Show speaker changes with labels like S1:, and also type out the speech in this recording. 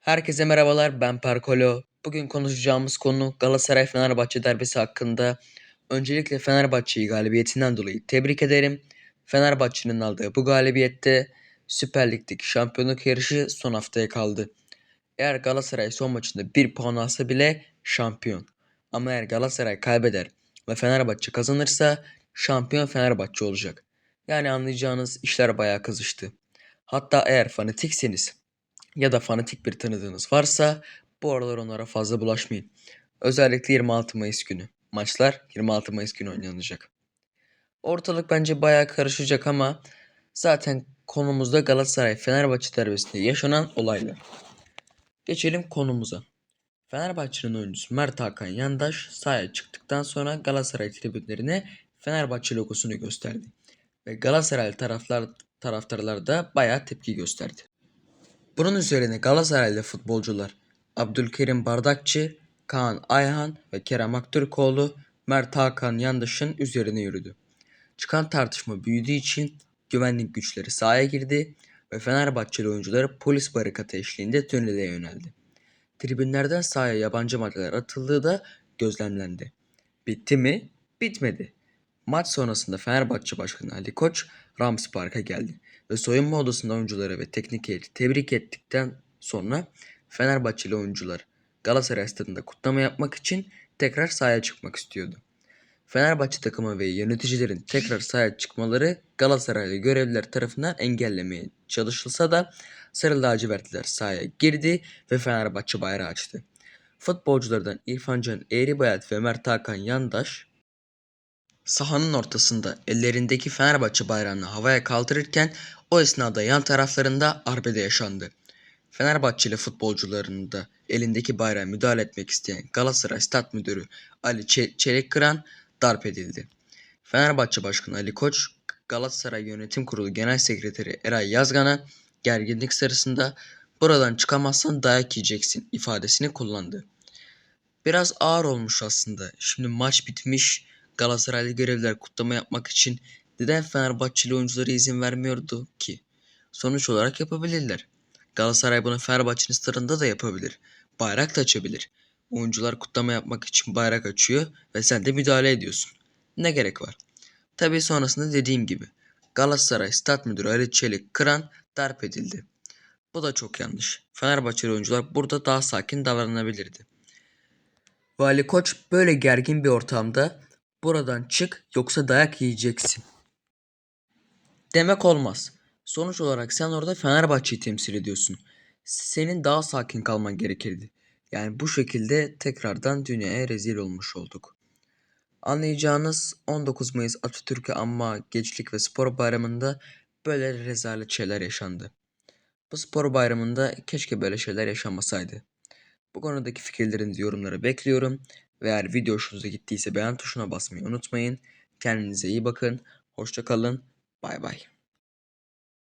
S1: Herkese merhabalar, ben Perkolo. Bugün konuşacağımız konu Galatasaray-Fenerbahçe derbisi hakkında. Öncelikle Fenerbahçe'yi galibiyetinden dolayı tebrik ederim. Fenerbahçe'nin aldığı bu galibiyette Süper Lig'deki şampiyonluk yarışı son haftaya kaldı. Eğer Galatasaray son maçında bir puan alsa bile şampiyon. Ama eğer Galatasaray kaybeder ve Fenerbahçe kazanırsa şampiyon Fenerbahçe olacak. Yani anlayacağınız işler bayağı kızıştı. Hatta eğer fanatikseniz ya da fanatik bir tanıdığınız varsa bu aralar onlara fazla bulaşmayın. Özellikle 26 Mayıs günü. Maçlar 26 Mayıs günü oynanacak. Ortalık bence bayağı karışacak ama zaten konumuzda Galatasaray Fenerbahçe derbisinde yaşanan olaylar. Geçelim konumuza. Fenerbahçe'nin oyuncusu Mert Hakan Yandaş sahaya çıktıktan sonra Galatasaray tribünlerine Fenerbahçe logosunu gösterdi. Ve Galatasaray taraftar, taraftarlar da bayağı tepki gösterdi. Bunun üzerine Galatasaraylı futbolcular Abdülkerim Bardakçı, Kaan Ayhan ve Kerem Aktürkoğlu Mert Hakan Yandaş'ın üzerine yürüdü. Çıkan tartışma büyüdüğü için güvenlik güçleri sahaya girdi ve Fenerbahçeli oyuncuları polis barikatı eşliğinde tünele yöneldi. Tribünlerden sahaya yabancı maddeler atıldığı da gözlemlendi. Bitti mi? Bitmedi. Maç sonrasında Fenerbahçe Başkanı Ali Koç Rams Park'a geldi ve soyunma odasında oyuncuları ve teknik heyeti tebrik ettikten sonra Fenerbahçeli oyuncular Galatasaray stadında kutlama yapmak için tekrar sahaya çıkmak istiyordu. Fenerbahçe takımı ve yöneticilerin tekrar sahaya çıkmaları Galatasaraylı görevliler tarafından engellemeye çalışılsa da Sarı lacivertliler sahaya girdi ve Fenerbahçe bayrağı açtı. Futbolculardan İrfan Can Eğribayat ve Mert Hakan Yandaş sahanın ortasında ellerindeki Fenerbahçe bayrağını havaya kaldırırken o esnada yan taraflarında arbede yaşandı. Fenerbahçeli futbolcuların da elindeki bayrağa müdahale etmek isteyen Galatasaray Stat Müdürü Ali Ç- Çelikkıran darp edildi. Fenerbahçe Başkanı Ali Koç, Galatasaray Yönetim Kurulu Genel Sekreteri Eray Yazgan'a gerginlik sırasında buradan çıkamazsan dayak yiyeceksin ifadesini kullandı. Biraz ağır olmuş aslında. Şimdi maç bitmiş. Galatasaraylı görevliler kutlama yapmak için neden Fenerbahçeli oyunculara izin vermiyordu ki? Sonuç olarak yapabilirler. Galatasaray bunu Fenerbahçe'nin stadında da yapabilir. Bayrak da açabilir. Oyuncular kutlama yapmak için bayrak açıyor ve sen de müdahale ediyorsun. Ne gerek var? Tabii sonrasında dediğim gibi Galatasaray Stat Müdürü Ali Çelik Kıran darp edildi. Bu da çok yanlış. Fenerbahçeli oyuncular burada daha sakin davranabilirdi. Vali Koç böyle gergin bir ortamda buradan çık yoksa dayak yiyeceksin. Demek olmaz. Sonuç olarak sen orada Fenerbahçe'yi temsil ediyorsun. Senin daha sakin kalman gerekirdi. Yani bu şekilde tekrardan dünyaya rezil olmuş olduk. Anlayacağınız 19 Mayıs Atatürk'ü anma Gençlik ve Spor Bayramı'nda böyle rezalet şeyler yaşandı. Bu spor bayramında keşke böyle şeyler yaşanmasaydı. Bu konudaki fikirlerinizi yorumlara bekliyorum. Ve eğer video hoşunuza gittiyse beğen tuşuna basmayı unutmayın. Kendinize iyi bakın. Hoşça kalın. Bay bay.